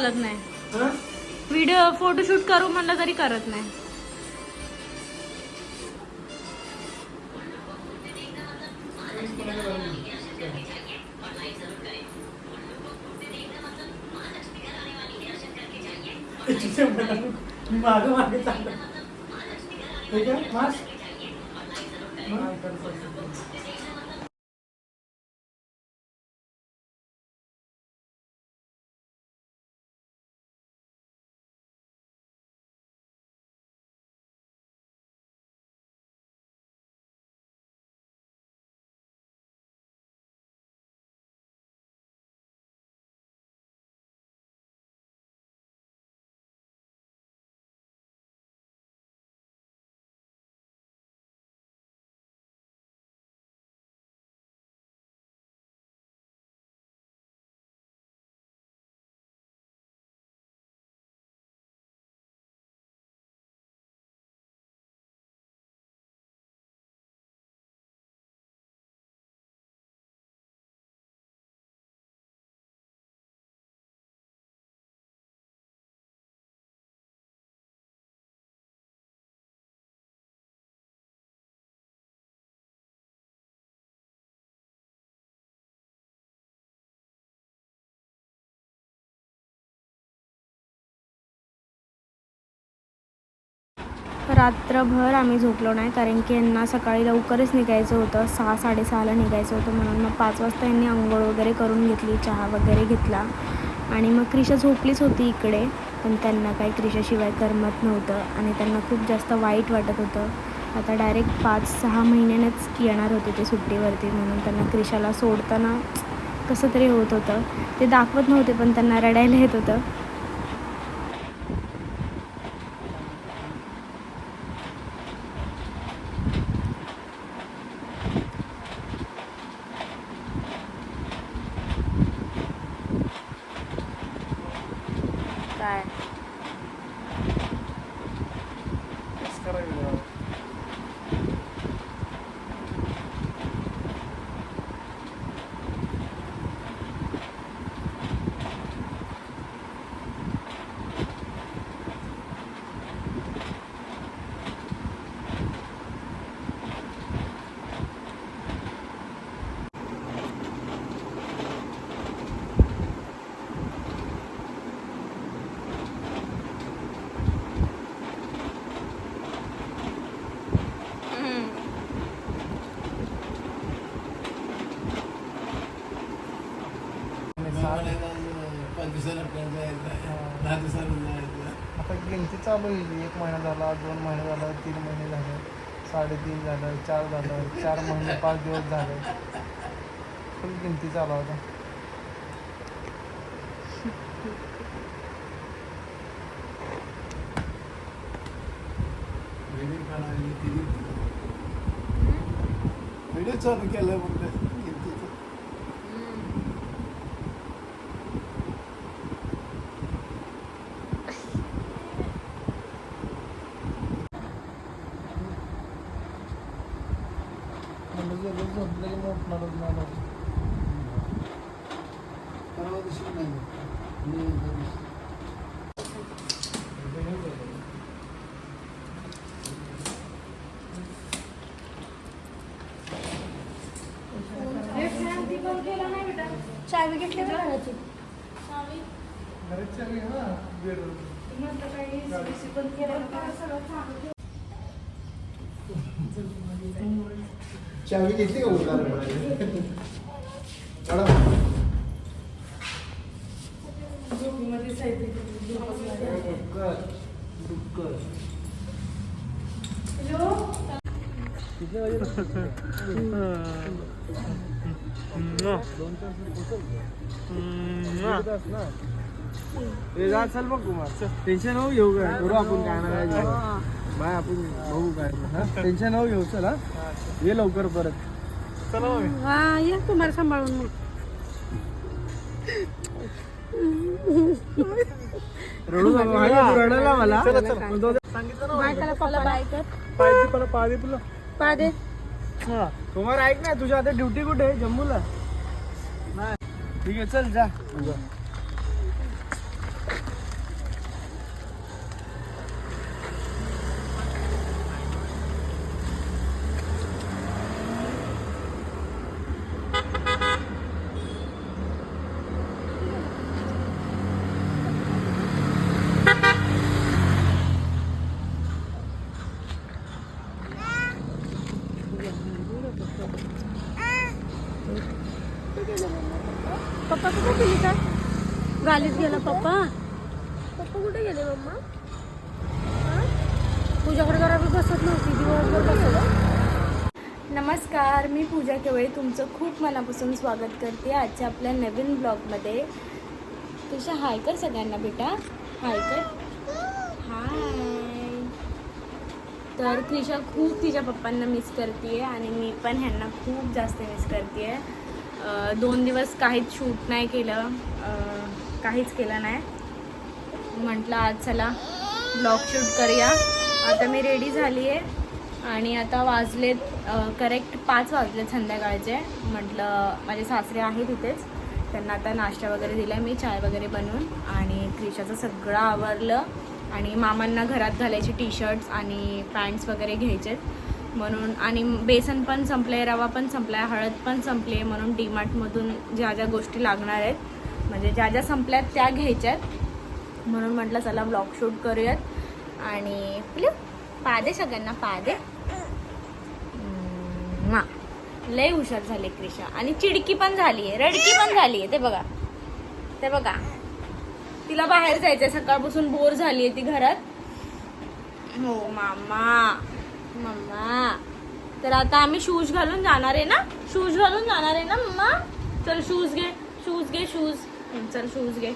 चालत नाही. Video photoshoot करू म्हणलं तरी करत नाही. मागे मागे चाललं. ठीक आहे मास्क? रात्रभर आम्ही झोपलो नाही कारण की यांना सकाळी लवकरच निघायचं होतं. सहा साडेसहाला निघायचं होतं म्हणून मग पाच वाजता यांनी आंघोळ वगैरे करून घेतली चहा वगैरे घेतला. आणि मग क्रिशा झोपलीच होती इकडे पण त्यांना काही क्रिशाशिवाय करमत नव्हतं आणि त्यांना खूप जास्त वाईट वाटत होतं. आता डायरेक्ट पाच सहा महिन्यानेच येणार होते ते सुट्टीवरती म्हणून त्यांना क्रिशाला सोडताना कसं तरी होत होतं. ते दाखवत नव्हते पण त्यांना रडायला येत होतं काय आता गिनती चालू होईल एक महिना झाला दोन महिने झाला तीन महिने झाले साडेतीन झालं चार झालं चार महिने पाच दिवस झाले. फुल गिनती चालू होता व्हिडिओ चालू केलं म्हणलं म्हणजे जे रोज झोपलं की मग उठणारच नाही रोज. परवा दिवशी नाही मी त्या दिवशी. चावी घेतली का घराची घरात चावी आहे ना बेडरूम चावी घेतली का उधार चढा जा चल बघ कुमार टेन्शन हो घेऊ काय करू आपण काय ना बाय आपण बघू काय टेन्शन हो घेऊ चल. हा ये लवकर परत. चला मग हा या कुमार सांभाळून मग. रडू नका रडायला मला. सांगितलं ना बाय कर. पाय तुला. पा दे. हा. कुमार ऐक ना तुझ्या आता ड्युटी कुठे आहे? जम्मूला. नाही. ठीक आहे चल जा. गालीत गेला पप्पा. पप्पा कुठे गेले मम्मा? हा? तुझ्याकडे जरा मी बसत नव्हती दिवसभर बसत. नमस्कार मी पूजा केवळे. तुमचं खूप मनापासून स्वागत करते आजच्या आपल्या नवीन ब्लॉगमध्ये. तुझ्या हाय कर सगळ्यांना बेटा. हाय कर. हाय. तर क्रिशा खूप तिच्या पप्पांना मिस करते आणि मी पण ह्यांना खूप जास्त मिस करते दोन दिवस काहीच शूट नाही केलं. काहीच केलं नाही. म्हटलं आज चला ब्लॉग शूट करूया. आता मी रेडी झाली आहे. आणि आता वाजलेत करेक्ट पाच वाजलेत संध्याकाळचे. म्हटलं माझे सासरे आहेत तिथेच त्यांना आता नाश्ता वगैरे दिला मी चाय वगैरे बनवून. आणि क्रिशाचं सगळं आवरलं. आणि मामांना घरात घालायचे टी शर्ट्स आणि पॅन्ट्स वगैरे घ्यायचेत. म्हणून आणि बेसन पण संपलं आहे रवा पण संपला आहे हळद पण संपली आहे म्हणून डीमार्टमधून ज्या ज्या गोष्टी लागणार आहेत म्हणजे ज्या ज्या संपल्यात त्या घ्यायच्यात. म्हणून म्हटलं चला ब्लॉग शूट करूयात. आणि प्लिप पादे सगळ्यांना पादे मा लय हुशार झाले क्रिशा. आणि चिडकी पण झाली आहे रडकी पण झाली आहे ते बघा. ते बघा. तिला बाहेर जायचंय सकाळपासून बोर झाली आहे ती घरात. हो मामा. मम्मा तर आता आम्ही शूज घालून जाणार आहे ना? शूज घालून जाणार आहे ना मम्मा चल शूज घे. शूज घे शूज चल शूज घे.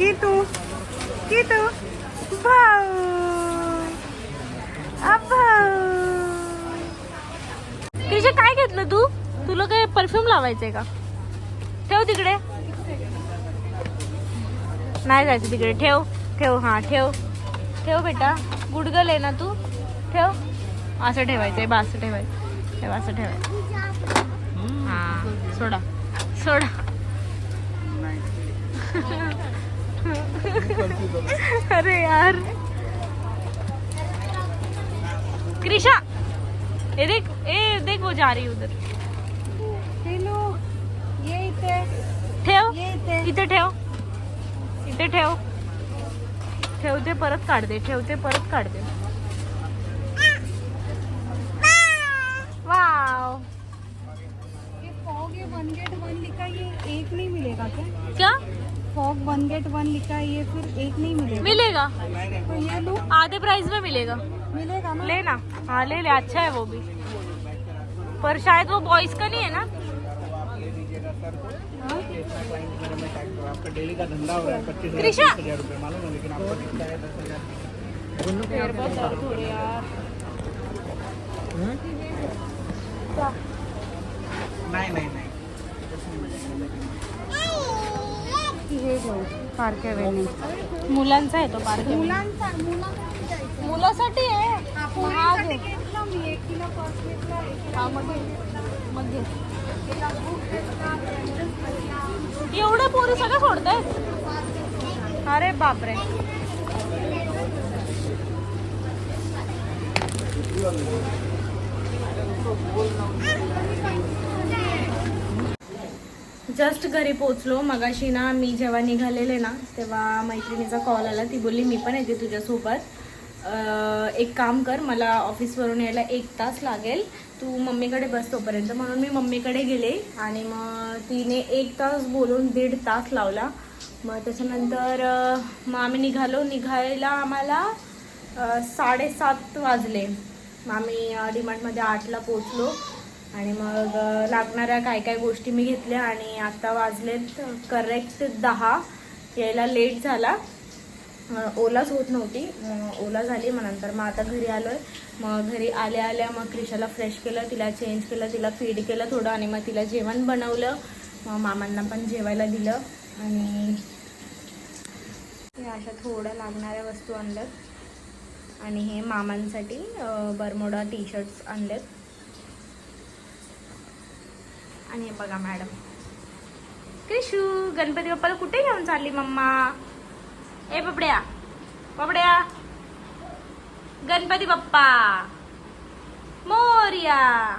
किटू किटू भाऊ. तिचे काय घेतलं तू? तुला काय परफ्यूम लावायचंय का? ठेव तिकडे. नाही जायचं तिकडे. ठेव. ठेव हा ठेव. ठेव बेटा. गुडगल आहे ना तू? ठेव. असं ठेवायचंय बा असं ठेवायचं. ठेव असं ठेवायचं. हा. सोडा. सोडा. अरे यार। कृषा ये देख ए देख वो जा रही है उधर। ये इथे ठेव इथे इथे ठेव। इथे ठेव। ठेवते परत काढते ठेवते परत काढते वाव ये फॉग ये वन गेट वन लिखा ये एक नहीं मिलेगा क्या? क्या? फॉग वन गेट वन लिखा है ये फिर एक नहीं मिलेगा। मिलेगा। तो ये लो आधे प्राइस में मिलेगा। मिलेगा ना? लेना। हाँ ले ले अच्छा है वो भी। पर शायद वो बॉयज़ का नहीं है ना? आपका डेली का धंधा हो? कृषा हज़ार रुपये मालूम नाही पार्क मुलांचा आहे तो पार्क मुलांचा मुलांसाठी आहे? हा, महाग पोरींसाठी आहे. घेतलं मी एक किलो पर्स घेतला एक हा, मग घे. मग घे. किलो बुक घेतला पेन्सिल एवढे पोरी सगळं सोडताय अरे बापरे. जस्ट घरी पोचलो मगाशी ना मी जेव्हा निघालेले ना तेव्हा मैत्रिणीचा कॉल आला. ती बोलली मी पण येते तुझ्यासोबत. एक काम कर मला ऑफिसवरून यायला एक तास लागेल. तू मम्मीकडे बस तोपर्यंत. म्हणून मी मम्मीकडे गेले आणि मग तिने एक तास बोलून दीड तास लावला. मग त्याच्यानंतर मग आम्ही निघालो. निघायला आम्हाला साडेसात वाजले. मग आम्ही डिमार्टमध्ये आठला पोचलो. आणि मग लागणाऱ्या काय काय गोष्टी मी घेतल्या आणि आता वाजलेत करेक्ट दहा. यायला लेट झाला. ओलाच होत नव्हती. मग ओला झाली मग नंतर मग आता घरी आलो आहे मग घरी आल्या आल्या मग क्रिशाला फ्रेश केलं तिला चेंज केलं तिला फीड केलं थोडं आणि मग तिला जेवण बनवलं. मग मामांना पण जेवायला दिलं आणि अशा थोड्या लागणाऱ्या वस्तू आणल्यात. आणि हे मामांसाठी बरमोडा टी शर्ट्स आणलेत आणि हे बघा मॅडम. क्रिशू गणपती बाप्पाला कुठे घेऊन चालली मम्मा? ए बबड्या. बबड्या. गणपती बाप्पा. मोर्या.